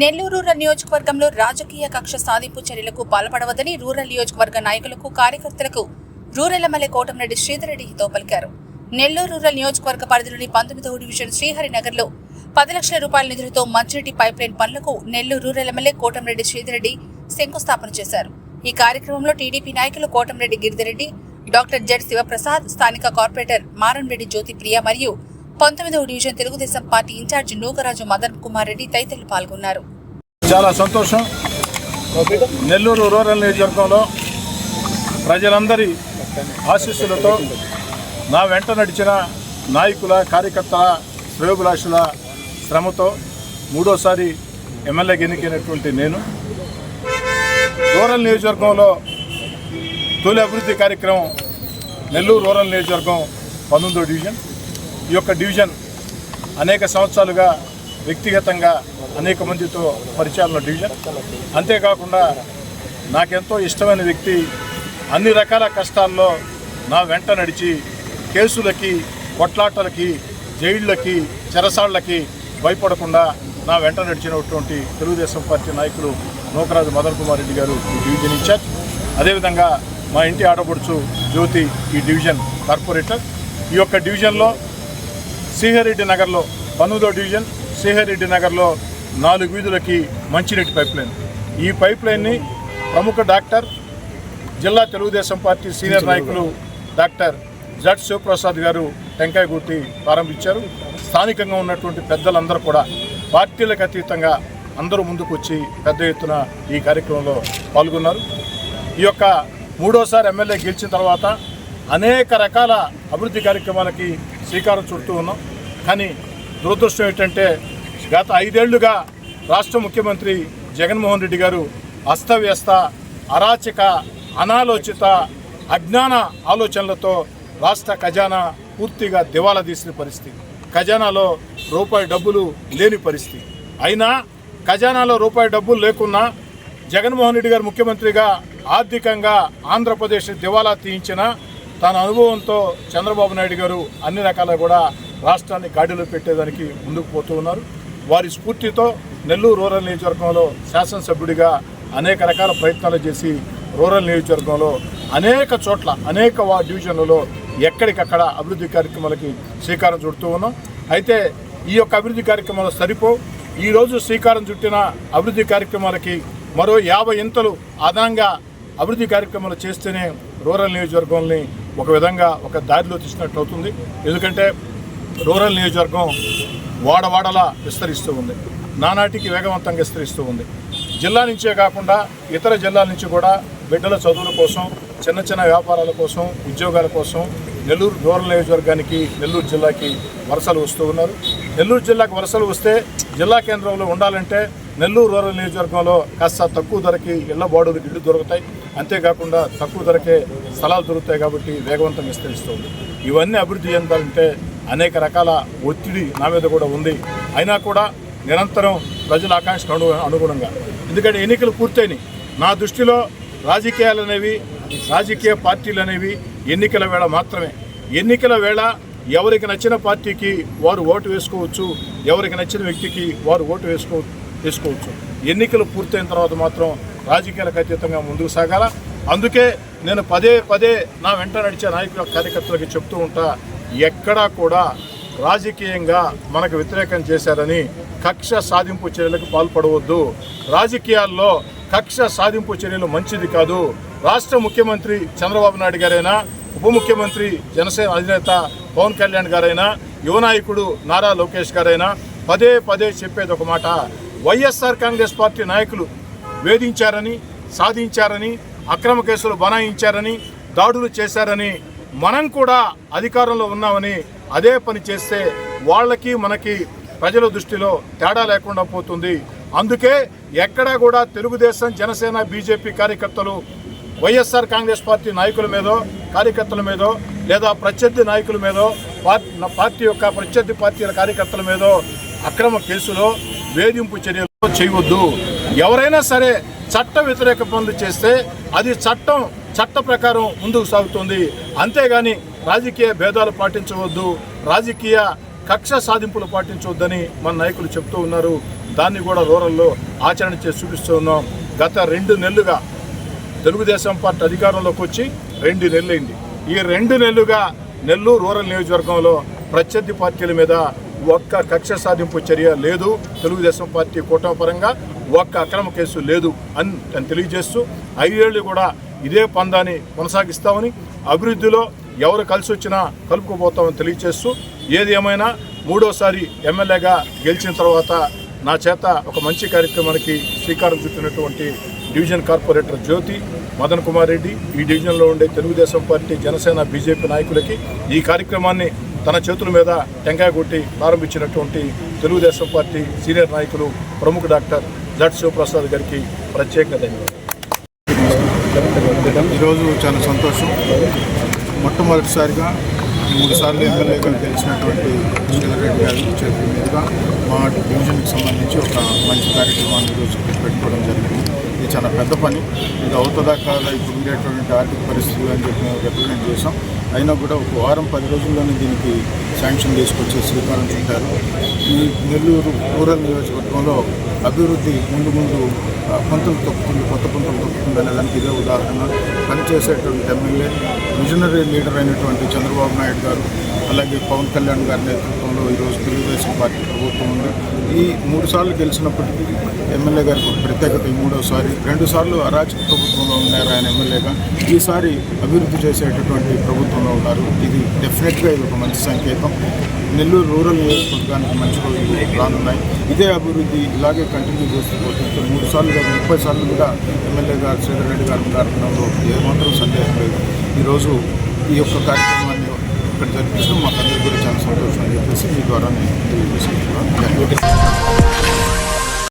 Nellore rural నియోజకవర్గంలో రాజకీయ కక్ష సాధింపు చర్యలకు పాల్పడవద్దని రూరల్ నియోజకవర్గ నాయకులకు కార్యకర్తలకు రూరల్ ఎమ్మెల్యే కోటంరెడ్డి శ్రీధరెడ్డి హితో పలికారు. నెల్లూరు రూరల్ నియోజకవర్గ పరిధిలోని పంతొమ్మిదవ డివిజన్ శ్రీహరినగర్లో పది లక్షల రూపాయల నిధులతో మంచినీటి పైప్ లైన్ పనులకు నెల్లూరు రూరల్ ఎమ్మెల్యే కోటంరెడ్డి శ్రీధరెడ్డి శంకుస్థాపన చేశారు. ఈ కార్యక్రమంలో టీడీపీ నాయకులు కోటంరెడ్డి గిరిధిరెడ్డి డాక్టర్ జెడ్ శివప్రసాద్ స్థానిక కార్పొరేటర్ మారంరెడ్డి జ్యోతిప్రియ మరియు పంతొమ్మిదవ division Telugu Desam party incharge Nookaraju Madan Kumar Reddy తదితరులు పాల్గొన్నారు. చాలా సంతోషం. నెల్లూరు రూరల్ నియోజకవర్గంలో ప్రజలందరి ఆశీస్సులతో నా వెంట నడిచిన నాయకుల కార్యకర్తల శ్రేయోభిలాషుల శ్రమతో మూడోసారి ఎమ్మెల్యేకి ఎన్నికైనటువంటి నేను. రూరల్ నియోజకవర్గంలో తొలి అభివృద్ధి కార్యక్రమం నెల్లూరు రూరల్ నియోజకవర్గం పంతొమ్మిదో డివిజన్. ఈ యొక్క డివిజన్ అనేక సంవత్సరాలుగా వ్యక్తిగతంగా అనేక మందితో పరిచయాల డివిజన్. అంతేకాకుండా నాకెంతో ఇష్టమైన వ్యక్తి అన్ని రకాల కష్టాల్లో నా వెంట నడిచి కేసులకి కొట్లాటలకి జైళ్ళకి చెరసాళ్ళకి భయపడకుండా నా వెంట నడిచినటువంటి తెలుగుదేశం పార్టీ నాయకులు నూకరాజు మదన్ కుమార్ రెడ్డి గారు ఈ డివిజన్ ఇన్ఛార్జ్. అదేవిధంగా మా ఇంటి ఆడపడుచు జ్యోతి ఈ డివిజన్ కార్పొరేటర్. ఈ యొక్క డివిజన్లో శ్రీహరెడ్డి నగర్లో పంతొమ్మిదో డివిజన్ శ్రీహరెడ్డి నగర్లో నాలుగు వీధులకి మంచినీటి పైప్ లైన్ ఈ పైప్ లైన్ని ప్రముఖ డాక్టర్ జిల్లా తెలుగుదేశం పార్టీ సీనియర్ నాయకులు డాక్టర్ జడ్ శివప్రసాద్ గారు టెంకాయ గుర్తి ప్రారంభించారు. స్థానికంగా ఉన్నటువంటి పెద్దలందరూ కూడా పార్టీలకు అతీతంగా అందరూ ముందుకు వచ్చి పెద్ద ఎత్తున ఈ కార్యక్రమంలో పాల్గొన్నారు. ఈ యొక్క మూడోసారి ఎమ్మెల్యే గెలిచిన తర్వాత అనేక రకాల అభివృద్ధి కార్యక్రమాలకి శ్రీకారం చుడుతూ ఉన్నాం. కానీ దురదృష్టం ఏంటంటే గత ఐదేళ్ళుగా రాష్ట్ర ముఖ్యమంత్రి జగన్మోహన్ రెడ్డి గారు అస్తవ్యస్త అరాచక అనాలోచిత అజ్ఞాన ఆలోచనలతో రాష్ట్ర ఖజానా పూర్తిగా దివాలా తీసిన పరిస్థితి. ఖజానాలో రూపాయి డబ్బులు లేని పరిస్థితి. అయినా ఖజానాలో రూపాయి డబ్బులు లేకున్నా జగన్మోహన్ రెడ్డి గారు ముఖ్యమంత్రిగా ఆర్థికంగా ఆంధ్రప్రదేశ్ దివాలా తీయించిన తన అనుభవంతో చంద్రబాబు నాయుడు గారు అన్ని రకాల కూడా రాష్ట్రాన్ని గాడిలో పెట్టేదానికి ముందుకు పోతూ ఉన్నారు. వారి స్ఫూర్తితో నెల్లూరు రూరల్ నియోజకవర్గంలో శాసనసభ్యుడిగా అనేక రకాల ప్రయత్నాలు చేసి రూరల్ నియోజకవర్గంలో అనేక చోట్ల అనేక డివిజన్లలో ఎక్కడికక్కడ అభివృద్ధి కార్యక్రమాలకి శ్రీకారం చుడుతూ ఉన్నాం. అయితే ఈ యొక్క అభివృద్ధి కార్యక్రమాలు సరిపో ఈరోజు శ్రీకారం చుట్టిన అభివృద్ధి కార్యక్రమాలకి మరో యాభై ఇంతలు అదనంగా అభివృద్ధి కార్యక్రమాలు చేస్తేనే రూరల్ నియోజకవర్గాల్ని ఒక విధంగా ఒక దారిలో తీసినట్టు అవుతుంది ఎందుకంటే రూరల్ నియోజకవర్గం వాడవాడలా విస్తరిస్తూ ఉంది. నానాటికి వేగవంతంగా విస్తరిస్తూ ఉంది. జిల్లా నుంచే కాకుండా ఇతర జిల్లాల నుంచి కూడా బిడ్డల చదువుల కోసం చిన్న చిన్న వ్యాపారాల కోసం ఉద్యోగాల కోసం నెల్లూరు రూరల్ నియోజకవర్గానికి నెల్లూరు జిల్లాకి వలసలు వస్తూ ఉన్నారు. నెల్లూరు జిల్లాకు వలసలు వస్తే జిల్లా కేంద్రంలో ఉండాలంటే నెల్లూరు రూరల్ నియోజకవర్గంలో కాస్త తక్కువ ధరకి ఇళ్ళ బాడులకు ఇళ్ళు దొరుకుతాయి. అంతేకాకుండా తక్కువ ధరకే స్థలాలు దొరుకుతాయి కాబట్టి వేగవంతంగా విస్తరిస్తుంది ఇవన్నీ అభివృద్ధి చెందాలంటే అనేక రకాల ఒత్తిడి నా మీద కూడా ఉంది. అయినా కూడా నిరంతరం ప్రజల ఆకాంక్షకు అను అనుగుణంగా. ఎందుకంటే ఎన్నికలు పూర్తయినాయి. నా దృష్టిలో రాజకీయాలు అనేవి రాజకీయ పార్టీలు అనేవి ఎన్నికల వేళ మాత్రమే. ఎన్నికల వేళ ఎవరికి నచ్చిన పార్టీకి వారు ఓటు వేసుకోవచ్చు ఎవరికి నచ్చిన వ్యక్తికి వారు ఓటు వేసుకో వేసుకోవచ్చు. ఎన్నికలు పూర్తయిన తర్వాత మాత్రం రాజకీయాలకు అతీతంగా ముందుకు సాగాల? అందుకే నేను పదే పదే నా వెంట నడిచే నాయకుల కార్యకర్తలకి చెప్తూ ఉంటా ఎక్కడా కూడా రాజకీయంగా మనకు వ్యతిరేకం చేశారని కక్ష సాధింపు చర్యలకు పాల్పడవద్దు. రాజకీయాల్లో కక్ష సాధింపు చర్యలు మంచిది కాదు. రాష్ట్ర ముఖ్యమంత్రి చంద్రబాబు నాయుడు గారైనా ఉప ముఖ్యమంత్రి జనసేన అధినేత పవన్ కళ్యాణ్ గారైనా యువనాయకుడు నారా లోకేష్ గారైనా పదే పదే చెప్పేది ఒక మాట. వైఎస్ఆర్ కాంగ్రెస్ పార్టీ నాయకులు వేధించారని సాధించారని అక్రమ కేసులు బనాయించారని దాడులు చేశారని మనం కూడా అధికారంలో ఉన్నామని అదే పని చేస్తే వాళ్ళకి మనకి ప్రజల దృష్టిలో తేడా లేకుండా పోతుంది. అందుకే ఎక్కడా కూడా తెలుగుదేశం జనసేన బీజేపీ కార్యకర్తలు వైఎస్ఆర్ కాంగ్రెస్ పార్టీ నాయకుల మీదో కార్యకర్తల మీదో లేదా ప్రత్యర్థి నాయకుల మీదో పార్టీ పార్టీ యొక్క ప్రత్యర్థి పార్టీల కార్యకర్తల మీదో అక్రమ కేసులో వేధింపు చర్యలు చేయవద్దు. ఎవరైనా సరే చట్ట వ్యతిరేక పనులు చేస్తే అది చట్టం చట్ట ప్రకారం ముందుకు సాగుతుంది. అంతేగాని రాజకీయ భేదాలు పాటించవద్దు రాజకీయ కక్ష సాధింపులు పాటించవద్దని మన నాయకులు చెప్తూ ఉన్నారు. దాన్ని కూడా రూరల్లో ఆచరణ చేసి చూపిస్తూ ఉన్నాం. గత రెండు నెలలుగా తెలుగుదేశం పార్టీ అధికారంలోకి వచ్చి రెండు నెలలైంది. ఈ రెండు నెలలుగా నెల్లూరు రూరల్ నియోజకవర్గంలో ప్రత్యర్థి పార్టీల మీద ఒక్క కక్ష సాధింపు చర్య లేదు. తెలుగుదేశం పార్టీ కూటమి పరంగా ఒక్క అక్రమ కేసు లేదు అని అని తెలియజేస్తూ ఐదేళ్ళు కూడా ఇదే పందాన్ని కొనసాగిస్తామని అభివృద్ధిలో ఎవరు కలిసి వచ్చినా కలుపుకుపోతామని తెలియజేస్తూ ఏది ఏమైనా మూడోసారి ఎమ్మెల్యేగా గెలిచిన తర్వాత నా చేత ఒక మంచి కార్యక్రమానికి శ్రీకారం చుట్టినటువంటి డివిజన్ కార్పొరేటర్ జ్యోతి మదన్ కుమార్ రెడ్డి ఈ డివిజన్లో ఉండే తెలుగుదేశం పార్టీ జనసేన బీజేపీ నాయకులకి ఈ కార్యక్రమాన్ని తన చేతుల మీద టెంకాయ కొట్టి ప్రారంభించినటువంటి తెలుగుదేశం పార్టీ సీనియర్ నాయకులు ప్రముఖ డాక్టర్ జట్ శివప్రసాద్ గారికి ప్రత్యేక ధన్యవాదాలు ఈరోజు చాలా సంతోషం. మొట్టమొదటిసారిగా మూడు సార్లు ఎమ్మెల్యేగా గెలిచినటువంటి శ్రీధర్ రెడ్డి గారి చేతుల మీదుగా మా డివిజన్కి సంబంధించి ఒక మంచి కార్యక్రమాన్ని ఈరోజు పెట్టుకోవడం జరిగింది. ఇది చాలా పెద్ద పని. ఇది అవుతుందా కాదా ఇప్పుడు ఉండేటువంటి ఆర్థిక పరిస్థితులు అని చెప్పి మేము రిప్రజెంట్ చేసాం అయినా కూడా ఒక వారం పది రోజుల్లోనే దీనికి శాంక్షన్ తీసుకొచ్చి శ్రీకారం చుట్టారు. ఈ నెల్లూరు రూరల్ నియోజకవర్గంలో అభివృద్ధి ముందు ముందు పంతులు తొక్కుతుంది కొత్త పంతులు తొక్కుతుంది అనే దానికి ఇదే ఉదాహరణ. పనిచేసేటువంటి ఎమ్మెల్యే విజనరీ లీడర్ అయినటువంటి చంద్రబాబు నాయుడు గారు అలాగే పవన్ కళ్యాణ్ గారి నేతృత్వంలో ఈరోజు తెలుగుదేశం పార్టీ ప్రభుత్వం ఉంది. ఈ మూడు సార్లు గెలిచినప్పటికీ ఎమ్మెల్యే గారికి ఒక ప్రత్యేకత ఈ మూడోసారి రెండు సార్లు అరాచక ప్రభుత్వంలో ఉన్నారు ఆయన ఎమ్మెల్యేగా. ఈసారి అభివృద్ధి చేసేటటువంటి ప్రభుత్వంలో ఉన్నారు. ఇది డెఫినెట్గా ఇది ఒక మంచి సంకేతం. నెల్లూరు రూరల్ నియోజకవర్గానికి మంచి రోజులు రానున్నాయి. ఇదే అభివృద్ధి ఇలాగే కంటిన్యూ చేస్తూ మూడు సార్లు ముప్పై సార్లు కూడా ఎమ్మెల్యే గారు శ్రీధర్ రెడ్డి గారు ఉండడంలో ఏమాత్రం సందేహం లేదు. ఈరోజు ఈ యొక్క కార్యక్రమాన్ని ఇక్కడ జరిపించడం మాకు అందరికీ కూడా చాలా సంతోషం. అని చెప్పేసి మీ ద్వారా నేను తెలియజేసుకుంటున్నాను.